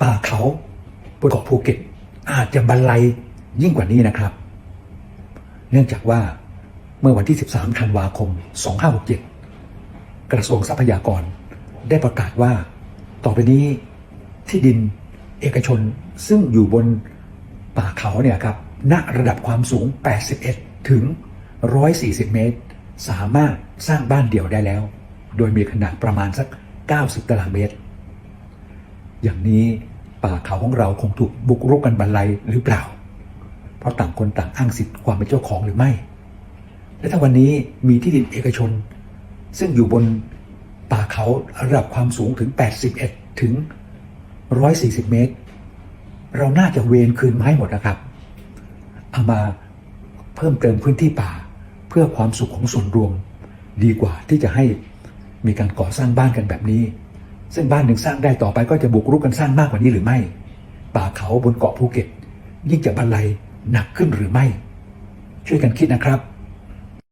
ป่าเขาบนเกาะภูเก็ตอาจจะบรรลัยยิ่งกว่านี้นะครับ เนื่องจากว่าเมื่อวันที่ 13 ธันวาคม 2567 กระทรวงทรัพยากรได้ประกาศว่า ต่อไปนี้ที่ดินเอกชนซึ่งอยู่บนป่าเขาเนี่ยครับณระดับความสูง 81 ถึง 140 เมตร สามารถสร้างบ้านเดี่ยวได้แล้ว โดยมีขนาดประมาณสัก 90 ตารางเมตร อย่างนี้ป่าเขาของเราคงถูกบุกรุกกันบรรลัยหรือเปล่า เพราะต่างคนต่างอ้างสิทธิ์ความเป็นเจ้าของหรือไม่ และถ้าวันนี้มีที่ดินเอกชน ซึ่งอยู่บนป่าเขาระดับความสูงถึง 81 ถึง 140 เมตร เราน่าจะเวนคืนมาให้หมดนะครับ เอามาเพิ่มเติมพื้นที่ป่าเพื่อความสุขของส่วนรวม ดีกว่าที่จะให้มีการก่อสร้างบ้านกันแบบนี้ ซึ่งบ้านหนึ่งสร้างได้ต่อไปก็จะบุกรุกกันสร้างมากกว่านี้หรือไม่ ป่าเขาบนเกาะภูเก็ต ยิ่งจะบรรลัยหนักขึ้นหรือไม่ ช่วยกันคิดนะครับ